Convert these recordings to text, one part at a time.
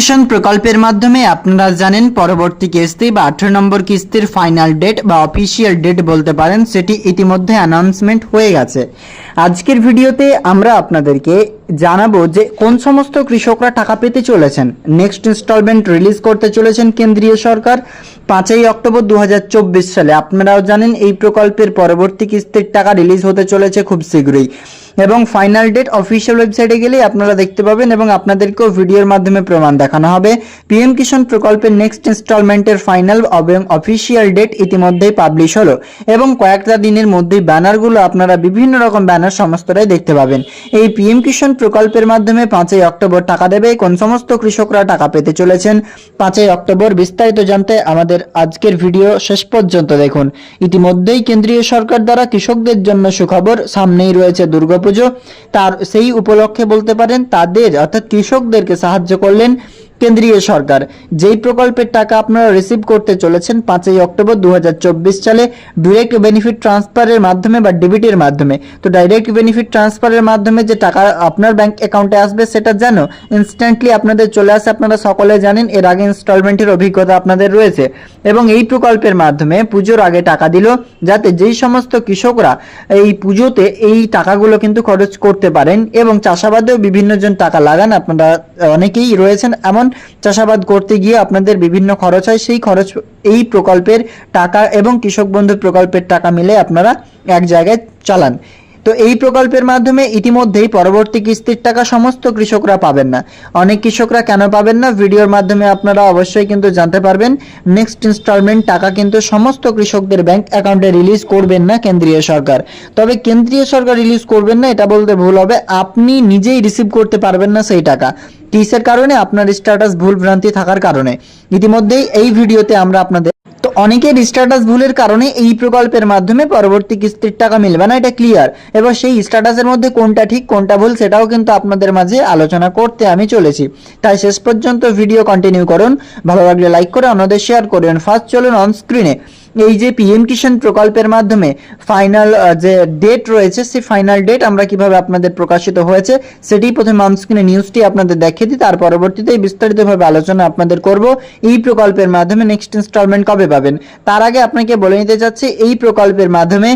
কিষাণ প্রকল্পের মাধ্যমে আপনারা জানেন পরবর্তী কিস্তি বা আঠারো নম্বর কিস্তির ফাইনাল ডেট বা অফিসিয়াল ডেট বলতে পারেন, সেটি ইতিমধ্যে অ্যানাউন্সমেন্ট হয়ে গেছে। আজকের ভিডিওতে আমরা আপনাদেরকে জানাব যে কোন সমস্ত কৃষকরা টাকা পেতে চলেছেন। নেক্সট ইনস্টলমেন্ট রিলিজ করতে চলেছেন কেন্দ্রীয় সরকার পাঁচই অক্টোবর দু হাজার চব্বিশ সালে। আপনারাও জানেন এই প্রকল্পের পরবর্তী কিস্তির টাকা রিলিজ হতে চলেছে খুব শীঘ্রই। এবং ফাইনাল ডেট অফিসিয়াল ওয়েবসাইটে গেলে আপনারা দেখতে পাবেন এবং আপনাদেরকেও ভিডিওর মাধ্যমে প্রমাণ দেখানো হবে। পিএম কিষাণ প্রকল্পের নেক্সট ইনস্টলমেন্টের ফাইনাল এবং অফিসিয়াল ডেট ইতিমধ্যেই পাবলিশ হলো। এবং কয়েকটা দিনের মধ্যেই ব্যানারগুলো আপনারা বিভিন্ন রকম ব্যানার সমস্তটাই দেখতে পাবেন। এই পিএম কিষাণ প্রকল্পের মাধ্যমে পাঁচই অক্টোবর টাকা দেবে, কোন সমস্ত কৃষকরা টাকা পেতে চলেছেন? পাঁচই অক্টোবর বিস্তারিত জানতে আমাদের আজকের ভিডিও শেষ পর্যন্ত দেখুন। ইতিমধ্যেই কেন্দ্রীয় সরকার দ্বারা কৃষকদের জন্য সুখবর সামনেই রয়েছে দুর্গাপুজো। তার সেই উপলক্ষে বলতে পারেন, তাদের অর্থাৎ কৃষকদেরকে সাহায্য করলেন কেন্দ্রীয় সরকার। যেই প্রকল্পের টাকা আপনারা রিসিভ করতে চলেছেন পাঁচই অক্টোবর দু হাজার চব্বিশ সালে ডিরেক্ট বেনিফিট ট্রান্সফারের মাধ্যমে বা ডেবিটের মাধ্যমে। তো ডাইরেক্ট বেনিফিট ট্রান্সফারের মাধ্যমে যে টাকা আপনার ব্যাংক অ্যাকাউন্টে আসবে সেটা যেন ইনস্ট্যান্টলি আপনাদের চলে আসে, আপনারা সকলে জানেন, এর আগে ইনস্টলমেন্টের অভিজ্ঞতা আপনাদের রয়েছে। এবং এই প্রকল্পের মাধ্যমে পুজোর আগে টাকা দিল, যাতে যেই সমস্ত কৃষকরা এই পুজোতে এই টাকাগুলো কিন্তু খরচ করতে পারেন এবং চাষাবাদেও বিভিন্ন জন টাকা লাগান, আপনারা অনেকেই রয়েছেন। এমন চাষাবাদ করতে গিয়ে আপনাদের বিভিন্ন খরচ হয়, সেই খরচ, এই প্রকল্পের টাকা এবং কৃষক বন্ধু প্রকল্পের টাকা মিলে আপনারা এক জায়গায় চালান। তো এই প্রকল্পের মাধ্যমে ইতিমধ্যেই পরবর্তী কিস্তির টাকা সমস্ত কৃষকরা পাবেন না। অনেক কৃষকরা কেন পাবেন না? ভিডিওর মাধ্যমে আপনারা অবশ্যই কিন্তু জানতে পারবেন। নেক্সট ইনস্টলমেন্ট টাকা কিন্তু সমস্ত কৃষকদের ব্যাংক অ্যাকাউন্টে রিলিজ করবেন না কেন্দ্রীয় সরকার। তবে কেন্দ্রীয় সরকার রিলিজ করবেন না, এটা বলতে ভুল হবে। আপনি নিজেই রিসিভ করতে পারবেন না সেই টাকা। কিসের কারণে? আপনার স্ট্যাটাস ভুল ভ্রান্তি থাকার কারণে। ইতিমধ্যেই এই ভিডিওতে আমরা আপনাদের অনেকের স্ট্যাটাস ভুলের কারণে এই প্রকল্পের মাধ্যমে পরবর্তী কিস্তির টাকা মিলবে না, এটা ক্লিয়ার এবার সেই স্ট্যাটাসের মধ্যে কোনটা ঠিক, কোনটা ভুল, সেটাও কিন্তু আপনাদের মাঝে আলোচনা করতে আমি চলেছি। তাই শেষ পর্যন্ত ভিডিও কন্টিনিউ করুন। ভালো লাগলে লাইক করে অন্যদের শেয়ার করুন ফার্স্ট চলুন অন স্ক্রিনে এই যে পিএম কিষাণ প্রকল্পের মাধ্যমে ফাইনাল যে ডেট রয়েছে, সেই ফাইনাল ডেট আমরা কীভাবে আপনাদের প্রকাশিত হয়েছে, সেটি প্রথমে অনস্ক্রিনে নিউজটি আপনাদের দেখিয়ে দিই, তার পরবর্তীতে বিস্তারিতভাবে আলোচনা আপনাদের করব। এই প্রকল্পের মাধ্যমে নেক্সট ইনস্টলমেন্ট কবে পাবেন? তার আগে আপনাকে বলে নিতে চাচ্ছি, এই প্রকল্পের মাধ্যমে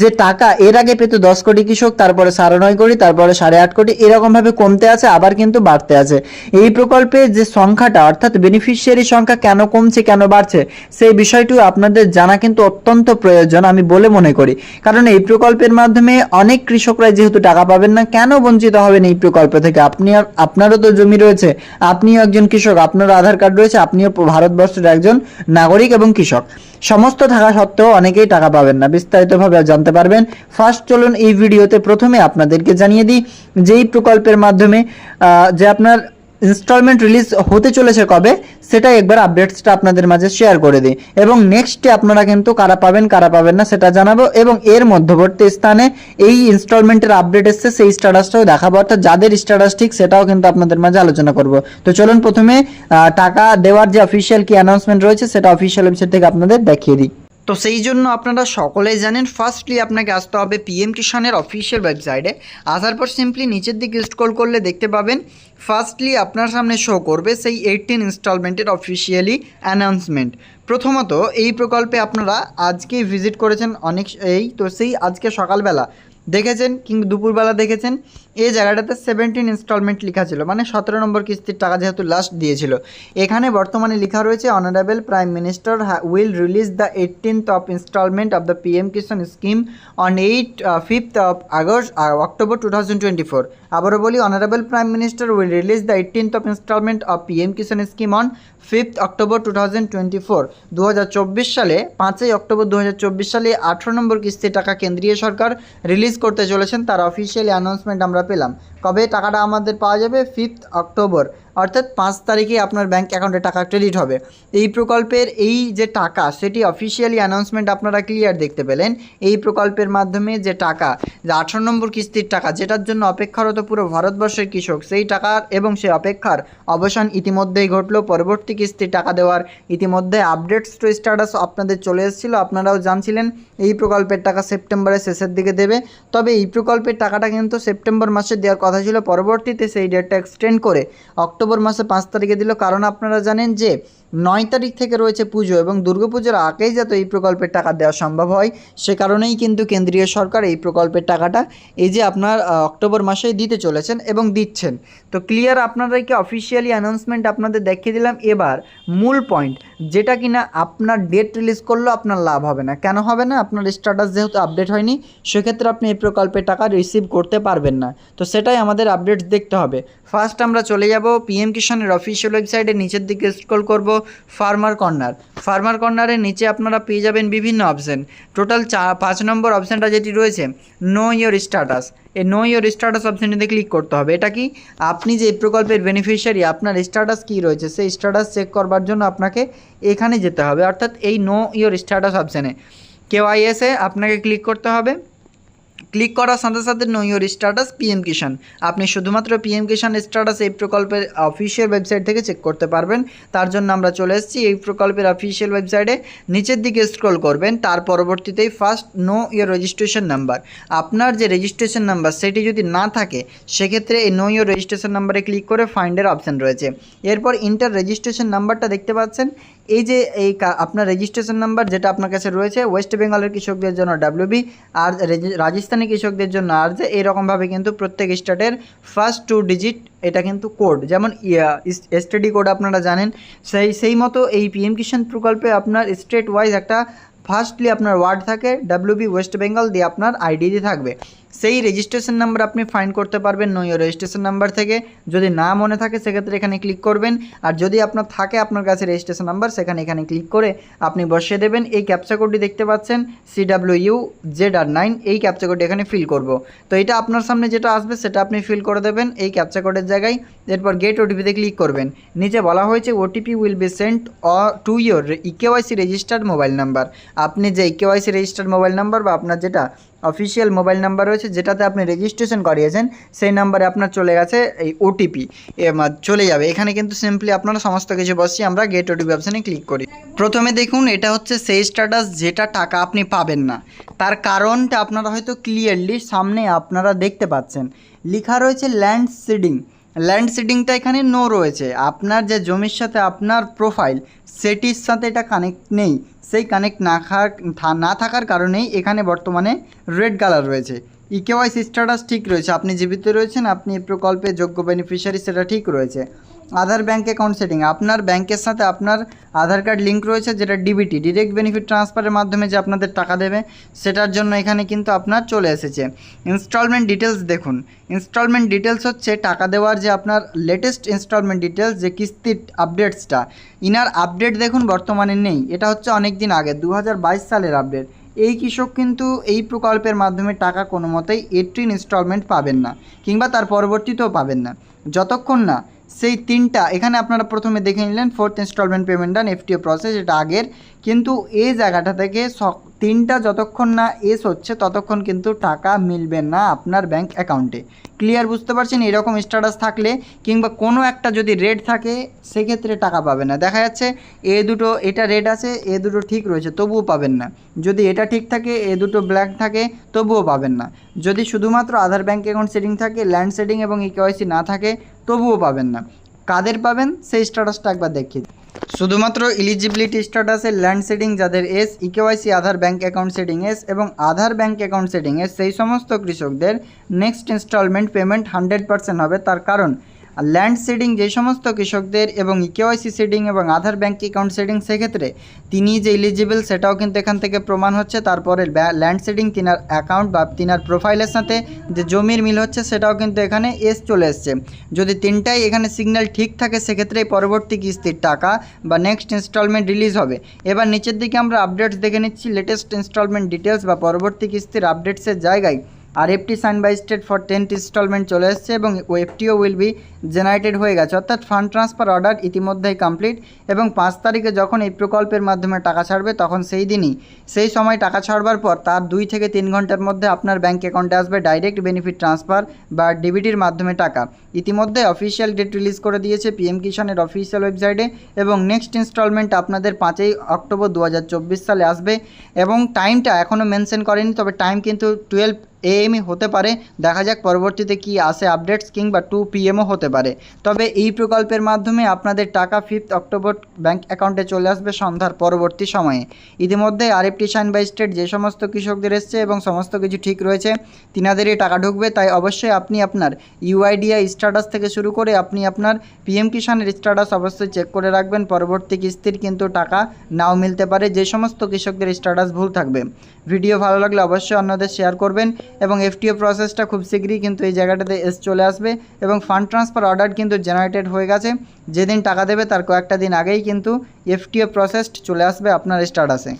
যে টাকা এর আগে পেত দশ কোটি কৃষক, তারপরে সাড়ে নয় কোটি, তারপরে সাড়ে আট কোটি এরকম ভাবে কমতে আছে, আবার কিন্তু বাড়তে আছে। এই প্রকল্পে যে সংখ্যাটা, অর্থাৎ বেনিফিশিয়ারি সংখ্যা কেন কমছে, কেন বাড়ছে, সেই বিষয়টি আপনাদের জানা কিন্তু অত্যন্ত প্রয়োজন, আমি বলে মনে করি। কারণ এই প্রকল্পের মাধ্যমে অনেক কৃষকরা যেহেতু টাকা পাবেন না, কেন বঞ্চিত হবেন এই প্রকল্প থেকে? আপনি আপনারও তো জমি রয়েছে, আপনিও একজন কৃষক আপনারও আধার কার্ড রয়েছে, আপনিও ভারতবর্ষের একজন নাগরিক এবং কৃষক। সমস্ত থাকা সত্ত্বেও অনেকেই টাকা পাবেন না, বিস্তারিতভাবে জানতে পারবেন। ফার্স্ট চলুন এই ভিডিওতে প্রথমে আপনাদেরকে জানিয়ে দিই যে এই প্রকল্পের মাধ্যমে যে আপনার ইনস্টলমেন্ট রিলিজ হতে চলেছে কবে সেটা একবার আপডেটসটা আপনাদের মাঝে শেয়ার করে দিই। এবং নেক্সটে আপনারা কিন্তু কারা পাবেন কারা পাবেন না সেটা জানাব। এবং এর মধ্যবর্তী স্থানে এই ইনস্টলমেন্টের আপডেট এসছে, সেই স্ট্যাটাসটাও দেখাবো। অর্থাৎ যাদের স্ট্যাটাস ঠিক, সেটাও কিন্তু আপনাদের মাঝে আলোচনা করব। তো চলুন প্রথমে টাকা দেওয়ার যে অফিসিয়াল কি অ্যানাউন্সমেন্ট রয়েছে, সেটা অফিসিয়াল ওয়েবসাইট থেকে আপনাদের দেখিয়ে দিই। তো সেই জন্য আপনারা সকলেই জানেন ফার্স্টলি আপনাকে আসতে হবে পিএম কিষানের অফিসিয়াল ওয়েবসাইটে আসার পর সিম্পলি নিচের দিকে স্ক্রল করলে দেখতে পাবেন ফার্স্টলি আপনার সামনে শো করবে সেই এইটিন ইনস্টলমেন্টের অফিসিয়ালি অ্যানাউন্সমেন্ট প্রথমত এই প্রকল্পে আপনারা আজকেই ভিজিট করেছেন অনেক, এই তো সেই আজকে সকালবেলা। দেখেছেন কিংবা দুপুরবেলা দেখেছেন? এই জায়গাটাতে সেভেন্টিন ইনস্টলমেন্ট লেখা ছিল মানে সতেরো নম্বর কিস্তির টাকা যেহেতু লাস্ট দিয়েছিল। এখানে বর্তমানে লেখা রয়েছে honourable prime minister will release the eighteenth of instalment of the PM Kisan scheme on eight fifth of August October two thousand twenty four আবারও বলি honourable prime minister will release the eighteenth of instalment of PM Kisan scheme on fifth October two thousand twenty four, দু হাজার চব্বিশ সালে, পাঁচই October দু হাজার চব্বিশ সালে আঠেরো নম্বর কিস্তির টাকা কেন্দ্রীয় সরকার রিলিজ করতে চলেছেন, তার অফিসিয়ালি অ্যানাউন্সমেন্ট আমরা পেলাম। কবে টাকাটা আমাদের পাওয়া যাবে? ফিফথ অক্টোবর অর্থাৎ পাঁচ তারিখে আপনার ব্যাংক অ্যাকাউন্টে টাকা ক্রেডিট হবে। এই প্রকল্পের এই যে টাকা, সেটি অফিসিয়ালি অ্যানাউন্সমেন্ট আপনারা ক্লিয়ার দেখতে পেলেন। এই প্রকল্পের মাধ্যমে যে টাকা, যে আঠারো নম্বর কিস্তির টাকা, যেটার জন্য অপেক্ষারত পুরো ভারতবর্ষের কৃষক, সেই টাকার এবং সেই অপেক্ষার অবসান ইতিমধ্যেই ঘটলো। পরবর্তী কিস্তির টাকা দেওয়ার ইতিমধ্যে আপডেটস টু স্ট্যাটাস আপনাদের চলে এসেছিল। আপনারাও জানছিলেন, এই প্রকল্পের টাকা সেপ্টেম্বরের শেষের দিকে দেবে। তবে এই প্রকল্পের টাকাটা কিন্তু সেপ্টেম্বর মাসে দেওয়ার কথা কথা ছিল পরবর্তীতে সেই ডেটটা এক্সটেন্ড করে অক্টোবর মাসে পাঁচ তারিখে দিল। কারণ আপনারা জানেন যে নয় তারিখ থেকে রয়েছে পুজো এবং দুর্গাপুজোর আগেই যাতে এই প্রকল্পের টাকা দেওয়া সম্ভব হয়, সে কারণেই কিন্তু কেন্দ্রীয় সরকার এই প্রকল্পের টাকাটা এই যে আপনার অক্টোবর মাসেই দিতে চলেছেন এবং দিচ্ছেন। তো ক্লিয়ার আপনাদেরকে অফিসিয়ালি অ্যানাউন্সমেন্ট আপনাদের দেখিয়ে দিলাম? এবার মূল পয়েন্ট যেটা কিনা আপনার ডেট রিলিজ করলেও আপনার লাভ হবে না। কেন হবে না? আপনার স্ট্যাটাস যেহেতু আপডেট হয়নি, সেক্ষেত্রে আপনি এই প্রকল্পের টাকা রিসিভ করতে পারবেন না। তো সেটাই আমাদের আপডেটস দেখতে হবে। ফার্স্ট আমরা চলে যাব পিএম কিষানের অফিসিয়াল ওয়েবসাইটে নিচের দিকে স্ক্রল করব। ফার্মার কর্নার ফার্মার কর্নারের নিচে আপনারা পেয়ে যাবেন বিভিন্ন অপশন টোটাল চা পাঁচ নম্বর অপশানটা যেটি রয়েছে নো ইয়োর স্ট্যাটাস এই নো ইয়োর স্ট্যাটাস অপশানটিতে ক্লিক করতে হবে। এটা কি? আপনি যে প্রকল্পের বেনিফিশিয়ারি আপনার স্ট্যাটাস কী রয়েছে, সেই স্ট্যাটাস চেক করবার জন্য আপনাকে এখানে যেতে হবে। অর্থাৎ এই নো ইয়োর স্ট্যাটাস অপশানে কেওয়াইএসে আপনাকে ক্লিক করতে হবে। ক্লিক করার সাথে সাথে know your status PM Kisan আপনি শুধুমাত্র পিএম কিষান স্ট্যাটাস এই প্রকল্পের অফিসিয়াল ওয়েবসাইট থেকে চেক করতে পারবেন। তার জন্য আমরা চলে এসেছি এই প্রকল্পের অফিসিয়াল ওয়েবসাইটে নিচের দিকে স্ক্রল করবেন, তার পরবর্তীতেই first know your registration number আপনার যে রেজিস্ট্রেশন নাম্বার সেটি যদি না থাকে, সেক্ষেত্রে এই নো ইয়োর রেজিস্ট্রেশন নাম্বারে ক্লিক করে ফাইন্ডের অপশান রয়েছে। এরপর ইন্টার রেজিস্ট্রেশন নাম্বারটা দেখতে পাচ্ছেন। এই যে এই আপনার রেজিস্ট্রেশন নাম্বার যেটা আপনার কাছে রয়েছে ওয়েস্ট বেঙ্গলের কৃষকদের জন্য ডাব্লিউবি আর রাজস্থানি কৃষকদের জন্য আর যে, এইরকমভাবে কিন্তু প্রত্যেক স্টেটের ফার্স্ট টু ডিজিট এটা কিন্তু কোড যেমন এসটিডি কোড আপনারা জানেন। সেই সেই মতো এই পিএম কিষাণ প্রকল্পে আপনার স্টেট ওয়াইজ একটা ফার্স্টলি আপনার ওয়ার্ড থাকে ডাব্লিউবি ওয়েস্ট বেঙ্গল দিয়ে আপনার আইডি দিয়ে থাকবে। সেই রেজিস্ট্রেশন নাম্বার আপনি ফাইন্ড করতে পারবেন নয় রেজিস্ট্রেশন নাম্বার থেকে। যদি না মনে থাকে, সেক্ষেত্রে এখানে ক্লিক করবেন। আর যদি আপনার থাকে আপনার কাছে রেজিস্ট্রেশন নাম্বার সেখানে এখানে ক্লিক করে আপনি বসিয়ে দেবেন। এই ক্যাপচা কোডটি দেখতে পাচ্ছেন C W U Z R nine এই ক্যাপচা কোডটি এখানে ফিল করব। তো এটা আপনার সামনে যেটা আসবে, সেটা আপনি ফিল করে দেবেন এই ক্যাপচা কোডের জায়গায়। এরপর গেট ওটিপিতে ক্লিক করবেন। নিচে বলা হয়েছে OTP will be sent uh to your eKYC registered mobile number আপনি যে ইকেওয়াইসি রেজিস্টার্ড মোবাইল নাম্বার বা আপনার যেটা অফিসিয়াল মোবাইল নাম্বার রয়েছে, যেটাতে আপনি রেজিস্ট্রেশন করিয়েছেন, সেই নাম্বারে আপনার চলে গেছে এই ওটিপি চলে যাবে। এখানে কিন্তু সিম্পলি আপনারা সমস্ত কিছু বসিয়ে আমরা গেট ওটিপি অপশানে ক্লিক করি। প্রথমে দেখুন, এটা হচ্ছে সেই স্ট্যাটাস যেটা টাকা আপনি পাবেন না। তার কারণটা আপনারা হয়তো ক্লিয়ারলি সামনে আপনারা দেখতে পাচ্ছেন। লেখা রয়েছে ল্যান্ড সিডিং ল্যান্ড সিডিংটা এখানে নো রয়েছে। আপনার যে জমির সাথে আপনার প্রোফাইল সেটির সাথে এটা কানেক্ট নেই। সেই কানেক্ট না থাকার না থাকার কারণেই এখানে বর্তমানে রেড কালার রয়েছে। ইকেওয়াইস ইকেওয়াইসি স্ট্যাটাস ঠিক রয়েছে। আপনি জীবিত রয়েছেন, আপনি এই প্রকল্পে যোগ্য বেনিফিশিয়ারি সেটা ঠিক রয়েছে। আধার ব্যাঙ্ক অ্যাকাউন্ট সেটিং আপনার ব্যাংকের সাথে আপনার আধার কার্ড লিঙ্ক রয়েছে, যেটা ডিবিটি ডিরেক্ট বেনিফিট ট্রান্সফারের মাধ্যমে যে আপনাদের টাকা দেবে, সেটার জন্য এখানে কিন্তু আপনার চলে এসেছে। ইনস্টলমেন্ট ডিটেলস দেখুন ইনস্টলমেন্ট ডিটেলস হচ্ছে টাকা দেওয়ার যে আপনার লেটেস্ট ইনস্টলমেন্ট ডিটেলস যে কিস্তির আপডেটসটা ইনার আপডেট দেখুন, বর্তমানে নেই। এটা হচ্ছে অনেক দিন আগে দু হাজার বাইশ সালের আপডেট এই কৃষক কিন্তু এই প্রকল্পের মাধ্যমে টাকা কোনো মতেই এইটিন ইনস্টলমেন্ট পাবেন না, কিংবা তার পরবর্তীতেও পাবেন না। যতক্ষণ না সেই তিনটা, এখানে আপনারা প্রথমে দেখে নিলেন fourth instalment payment done FTO process এটা আগের। কিন্তু এই জায়গাটা থেকে তিনটা যতক্ষণ না এস হচ্ছে, ততক্ষণ কিন্তু টাকা মিলবে না আপনার ব্যাংক অ্যাকাউন্টে ক্লিয়ার বুঝতে পারছেন? এরকম স্ট্যাটাস থাকলে কিংবা কোনো একটা যদি রেড থাকে, সেক্ষেত্রে টাকা পাবে না। দেখা যাচ্ছে, এ দুটো, এটা রেড আছে, এ দুটো ঠিক রয়েছে, তবুও পাবেন না। যদি এটা ঠিক থাকে, এ দুটো ব্ল্যাক থাকে, তবুও পাবেন না। যদি শুধুমাত্র আধার ব্যাঙ্ক অ্যাকাউন্ট সেটিং থাকে ল্যান্ড সেটিং এবং ইকেওয়াইসি না থাকে, তবুও পাবেন না। কাদের পাবেন? সেই স্ট্যাটাসটা একবার দেখিয়ে। শুধুমাত্র ইলিজিবিলিটি স্ট্যাটাসে ল্যান্ড সেটিং যাদের yes eKYC Aadhaar bank account seeding yes এবং Aadhaar bank account seeding yes সেই সমস্ত কৃষকদের next instalment payment hundred percent হবে। তার কারণ ল্যান্ড সেডিং যে সমস্ত কৃষকদের এবং ইকেওয়াইসি সেডিং এবং আধার ব্যাঙ্ক অ্যাকাউন্ট সেডিং সেক্ষেত্রে তিনি যে ইলিজিবল সেটাও কিন্তু এখান থেকে প্রমাণ হচ্ছে। তারপরে ল্যান্ড সেডিং তিনার অ্যাকাউন্ট বা তিনার প্রোফাইলের সাথে যে জমির মিল হচ্ছে সেটাও কিন্তু এখানে এস চলে এসছে। যদি তিনটাই এখানে সিগন্যাল ঠিক থাকে সেক্ষেত্রে পরবর্তী কিস্তির টাকা বা নেক্সট ইনস্টলমেন্ট রিলিজ হবে। এবার নিচের দিকে আমরা আপডেটস দেখে নিচ্ছি। লেটেস্ট ইনস্টলমেন্ট ডিটেলস বা পরবর্তী কিস্তির আপডেটসের জায়গায় R FT sign by state for tenth instalment চলে এসেছে এবং এফটিও উইল বি জেনারেটেড হয়ে গেছে। অর্থাৎ ফান্ড ট্রান্সফার অর্ডার ইতিমধ্যেই কমপ্লিট এবং পাঁচ তারিখে যখন এই প্রকল্পের মাধ্যমে টাকা ছাড়বে, তখন সেই দিনই, সেই সময় টাকা ছাড়বার পর তার দুই থেকে তিন ঘণ্টার মধ্যে আপনার ব্যাঙ্ক অ্যাকাউন্টে আসবে ডাইরেক্ট বেনিফিট ট্রান্সফার বা ডিবিটির মাধ্যমে টাকা। ইতিমধ্যে অফিসিয়াল ডেট রিলিজ করে দিয়েছে পিএম কিষানের অফিসিয়াল ওয়েবসাইটে এবং নেক্সট ইনস্টলমেন্ট আপনাদের পাঁচই অক্টোবর দু হাজার চব্বিশ সালে আসবে এবং টাইমটা এখনও মেনশন করেনি, তবে টাইম কিন্তু টুয়েলভ এএমই হতে পারে, দেখা যাক পরবর্তীতে কি আসে আপডেটস কিংবা টু পিএমও হতে পারে। তবে এই প্রকল্পের মাধ্যমে আপনাদের টাকা ফিফথ অক্টোবর ব্যাংক অ্যাকাউন্টে চলে আসবে সন্ধ্যার পরবর্তী সময়ে। ইতিমধ্যে আরএফটি সাইন বাই স্টেট যে সমস্ত কৃষকদের এসছে এবং সমস্ত কিছু ঠিক রয়েছে, তিনাদেরই টাকা ঢুকবে, তাই অবশ্যই আপনি আপনার ইউআইডিআই স্ট্যাটাস থেকে শুরু করে আপনি আপনার পিএম কিষাণের স্ট্যাটাস অবশ্যই চেক করে রাখবেন, পরবর্তী কিস্তির কিন্তু টাকা নাও মিলতে পারে, যে সমস্ত কৃষকদের স্ট্যাটাস ভুল থাকবে। ভিডিও ভালো লাগলে অবশ্যই অন্যদের শেয়ার করবেন এবং এফটিও প্রসেসটা খুব শীঘ্রই কিন্তু এই জায়গাটাতে এস চলে আসবে এবং ফান্ড ট্রান্সফার অর্ডার কিন্তু জেনারেটেড হয়ে গেছে। যেদিন টাকা দেবে তার কয়েকটা দিন আগেই কিন্তু এফটিও প্রসেসড চলে আসবে আপনার স্ট্যাটাসে